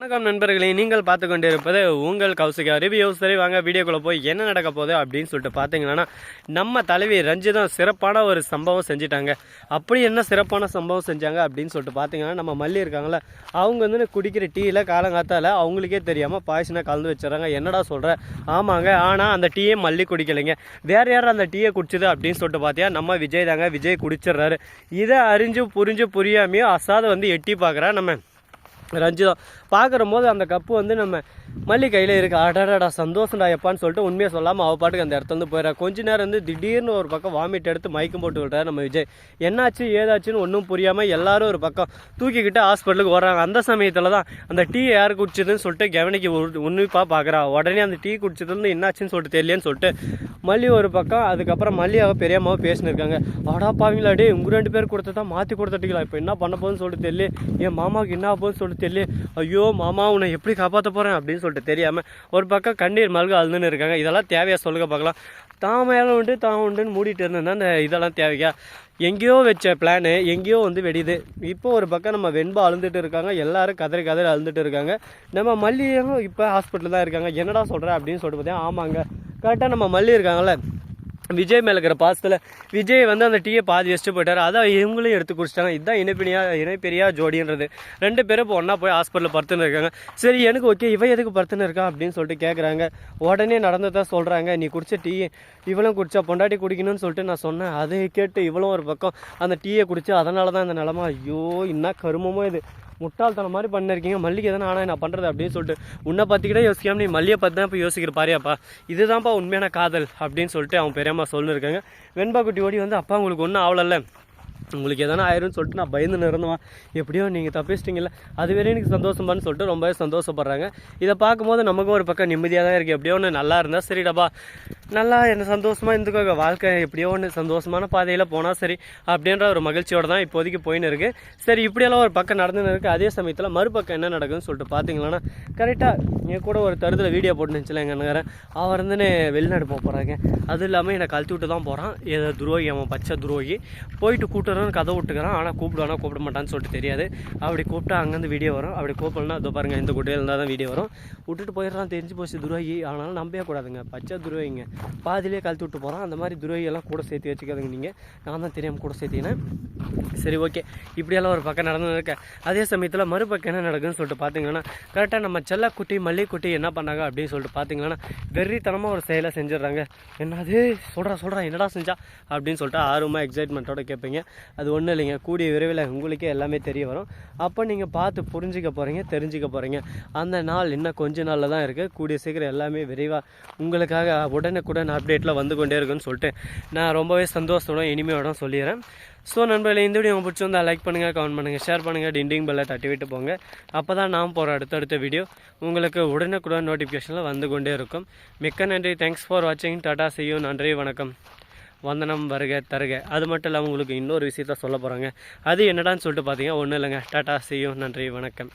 வணக்கம் நண்பர்களே நீங்கள் பார்த்து கொண்டிருப்பது உங்கள் கௌசிகா ரிவ்யூ சரி வாங்க வீடியோக்குள்ளே போய் என்ன நடக்க போகுது அப்படின்னு சொல்லிட்டு பார்த்தீங்கன்னா நம்ம தலைவி ரஞ்சிதம் சிறப்பான ஒரு சம்பவம் செஞ்சிட்டாங்க. அப்படி என்ன சிறப்பான சம்பவம் செஞ்சாங்க அப்படின்னு சொல்லிட்டு பார்த்தீங்கன்னா நம்ம மல்லி இருக்காங்களே அவங்க வந்து குடிக்கிற டீயில் காலங்காத்தால் அவங்களுக்கே தெரியாமல் பாய்சனை கலந்து வச்சுறாங்க என்னடா சொல்கிற ஆமாங்க ஆனால் அந்த டீயே மல்லி குடிக்கலைங்க. வேறு யார் அந்த டீயை குடிச்சது அப்படின்னு சொல்லிட்டு பார்த்தியா? நம்ம விஜய் தாங்க விஜய் குடிச்சிடுறாரு. இதை அறிஞ்சு புரிஞ்சு புரியாமையும் அசாத வந்து எட்டி பார்க்குறா நம்ம ரஞ்சிதம் பார்க்குற போது அந்த கப்பு வந்து நம்ம மல்லி கையில் இருக்கு. அடடடா சந்தோஷம்டா எப்பான்னு சொல்லிட்டு உண்மையை சொல்லாமல் அவள் பாட்டுக்கு அந்த இடத்துல வந்து போயிடா கொஞ்ச நேரம் வந்து திடீர்னு ஒரு பக்கம் வாமிட் எடுத்து மயக்கம் போட்டு விட்டார் நம்ம விஜய். என்னாச்சு ஏதாச்சுன்னு ஒன்றும் புரியாமல் எல்லாரும் ஒரு பக்கம் தூக்கிக்கிட்டு ஹாஸ்பிட்டலுக்கு வர்றாங்க அந்த சமயத்தில் தான் அந்த டீ யார் குடிச்சதுன்னு சொல்லிட்டு கவனிக்க உன்னிப்பாக பார்க்குறா உடனே அந்த டீ குடிச்சதுன்னு என்னாச்சுன்னு சொல்லிட்டு தெரியலன்னு சொல்லிட்டு மல்லி ஒரு பக்கம் அதுக்கப்புறம் மல்லியாவை பெரியம்மாவை பேசினிருக்காங்க. அடா பாவீங்களா டே உங்கள் ரெண்டு பேர் கொடுத்ததா மாற்றி கொடுத்துட்டீங்களா? இப்போ என்ன பண்ண போகுதுன்னு சொல்லிட்டு தெரியல. என் மாமாவுக்கு என்ன போகுதுன்னு சொல்லிட்டு தெரியல. ஐயோ மாமா உன்னை எப்படி காப்பாற்ற போகிறேன் அப்படின்னு சொல்லிட்டு தெரியாமல் ஒரு பக்கம் கண்ணீர் மல்க அழுதுன்னு இருக்காங்க. இதெல்லாம் தேவையாக சொல்லுங்க பார்க்கலாம் தான் மேலே உண்டு தான் உண்டுன்னு மூடிட்டு இருந்தேன்னா அந்த இதெல்லாம் தேவையா? எங்கேயோ வச்ச பிளானு எங்கேயோ வந்து வெடியுது. இப்போ ஒரு பக்கம் நம்ம வெண்பா அழுந்துட்டு இருக்காங்க. எல்லாரும் கதறி கதறி அழுந்துட்டு இருக்காங்க. நம்ம மல்லியும் இப்போ ஹாஸ்பிட்டல் தான் இருக்காங்க. என்னடா சொல்கிறேன் அப்படின்னு சொல்லிட்டு பார்த்தேன் ஆமாங்க. கரெக்டாக நம்ம மல்லி இருக்காங்கல்ல விஜய் மேலே இருக்கிற பாசத்தில் விஜய் வந்து அந்த டீயை பாதி வச்சுட்டு போயிட்டார். அதான் இவங்களையும் எடுத்து குடிச்சிட்டாங்க. இதுதான் இணைப்பினியா இணைப்பெரியா ஜோடின்றது. ரெண்டு பேரும் இப்போ ஒன்றா போய் ஹாஸ்பிட்டலில் படுத்துன்னு இருக்காங்க. சரி எனக்கு ஓகே இவன் எதுக்கு படுத்துன்னு இருக்கா அப்படின்னு சொல்லிட்டு கேட்குறாங்க உடனே நடந்ததான் சொல்கிறாங்க நீ குடிச்ச டீ இவளும் குடிச்சா பொண்டாட்டி குடிக்கணும்னு சொல்லிட்டு நான் சொன்னேன். அதை கேட்டு இவளும் ஒரு பக்கம் அந்த டீயை குடிச்சு அதனால தான் இந்த நிலமா. ஐயோ என்ன கருமமோ இது. முட்டாள்தனம் மாதிரி பண்ணிருக்கீங்க. மல்லிகை தானே ஆனால் நான் பண்ணுறது அப்படின்னு சொல்லிட்டு. உன்னை பற்றிக்கிட்டே யோசிக்காம நீ மல்லியை பார்த்து தான் இப்போ யோசிக்கிற பாரியாப்பா. இதுதான்ப்பா உண்மையான காதல் அப்படின்னு சொல்லிட்டு அவன் பெரியம்மா சொல்லிருக்காங்க. வெண்பா குட்டி ஓடி வந்து அப்பா உங்களுக்கு ஒன்றும் ஆகலல்ல உங்களுக்கு எதனா ஆயிரும்னு சொல்லிட்டு நான் பயந்து நிறந்தவன் எப்படியோ நீங்கள் தப்பிச்சிட்டிங்கல்ல. அது வரையும் எனக்கு சந்தோஷமானு சொல்லிட்டு ரொம்பவே சந்தோஷப்படுறாங்க. இதை பார்க்கும்போது நமக்கும் ஒரு பக்கம் நிம்மதியாக தான் இருக்குது எப்படியோ ஒன்று நல்லா இருந்தால் சரிடாப்பா நல்லா என்ன சந்தோஷமாக இருந்துக்கோங்க. வாழ்க்கை எப்படியோ ஒன்று சந்தோஷமான பாதையில் போனால் சரி அப்படின்ற ஒரு மகிழ்ச்சியோடு தான் இப்போதைக்கு போயின்னு இருக்குது சரி இப்படியெல்லாம் ஒரு பக்கம் நடந்துன்னு இருக்குது அதே சமயத்தில் மறுபக்கம் என்ன நடக்குதுன்னு சொல்லிட்டு பார்த்தீங்களன்னா கரெக்டாக என் கூட ஒரு தருதில் வீடியோ போட்டுச்சுல எங்கள் அவர் வந்து வெளிநாடு போக போகிறாங்க அது இல்லாமல் என்னை கழுத்து விட்டு தான் போகிறான் ஏதோ துரோகி அவன் பச்சை துரோகி. போயிட்டு கூட்டுறோன்னு கதை விட்டுக்கிறான். ஆனால் கூப்பிடுவானா கூப்பிட மாட்டான்னு சொல்லிட்டு தெரியாது. அப்படி கூப்பிட்டா அங்கேருந்து வீடியோ வரும். அப்படி கூப்பிடலாம் அதோ பாருங்கள் இந்த குட்டையில் இருந்தால் தான் வீடியோ வரும். விட்டுட்டு போயிடுறான். தெரிஞ்சு போச்சு துரோகி. ஆனாலும் நம்பவே கூடாதுங்க. பச்சை துரோகிங்க. பாதிலே கழுத்து விட்டு போகிறான் அந்த மாதிரி துரோகியெல்லாம் கூட சேர்த்து வச்சுக்காதுங்க நீங்கள் நான் தான் தெரியாமல் கூட சேர்த்தினேன் சரி ஓகே. இப்படியெல்லாம் ஒரு பக்கம் நடந்து இருக்க அதே சமயத்தில் மறுபக்கம் என்ன நடக்குதுன்னு சொல்லிட்டு பார்த்தீங்கன்னா கரெக்டாக நம்ம செல்லக்குட்டி மல்லிக்குட்டி என்ன பண்ணாங்க அப்படின்னு சொல்லிட்டு பார்த்தீங்கன்னா வெறித்தனமாக ஒரு செயலை செஞ்சிடுறாங்க. என்னது? சொல்கிறா சொல்கிறா என்னடா செஞ்சா? அப்படின்னு சொல்லிட்டு ஆர்வமாக எக்ஸைட்மெண்ட்டோட கேட்பீங்க. அது ஒன்றும் இல்லைங்க. கூடிய விரைவில் உங்களுக்கே எல்லாமே தெரிய வரும். அப்போ நீங்கள் பார்த்து புரிஞ்சிக்க போகிறீங்க தெரிஞ்சுக்க போகிறீங்க அந்த நாள் இன்னும் கொஞ்ச நாளில் தான் இருக்குது கூடிய சீக்கிரம் எல்லாமே விரைவாக உங்களுக்காக உடனே உடனுக்குடன் அப்டேட்டில் வந்து கொண்டே இருக்குன்னு சொல்லிட்டு நான் ரொம்பவே சந்தோஷத்தோட இனிமையோட சொல்லிடுறேன். ஸோ நண்பர்களே இந்த வீடியோ பிடிச்சி லைக் பண்ணுங்கள் கமெண்ட் பண்ணுங்கள் ஷேர் பண்ணுங்கள் டிண்டிங் பெல்லை தட்டி விட்டு போங்க. அப்போ தான் நான் போகிற அடுத்தடுத்த வீடியோ உங்களுக்கு உடனுக்குடன் நோட்டிஃபிகேஷனில் வந்து கொண்டே இருக்கும். மிக்க நன்றி தேங்க்ஸ் ஃபார் வாட்சிங் டாடா செய்யும் நன்றி வணக்கம். வந்தனம் வருக தருக. அது மட்டும் இல்லாமல் உங்களுக்கு இன்னொரு விஷயத்த சொல்ல போகிறாங்க அது என்னடான்னு சொல்லிட்டு பார்த்தீங்கன்னா ஒன்றும் இல்லைங்க. டாட்டா செய்யும் நன்றி வணக்கம்.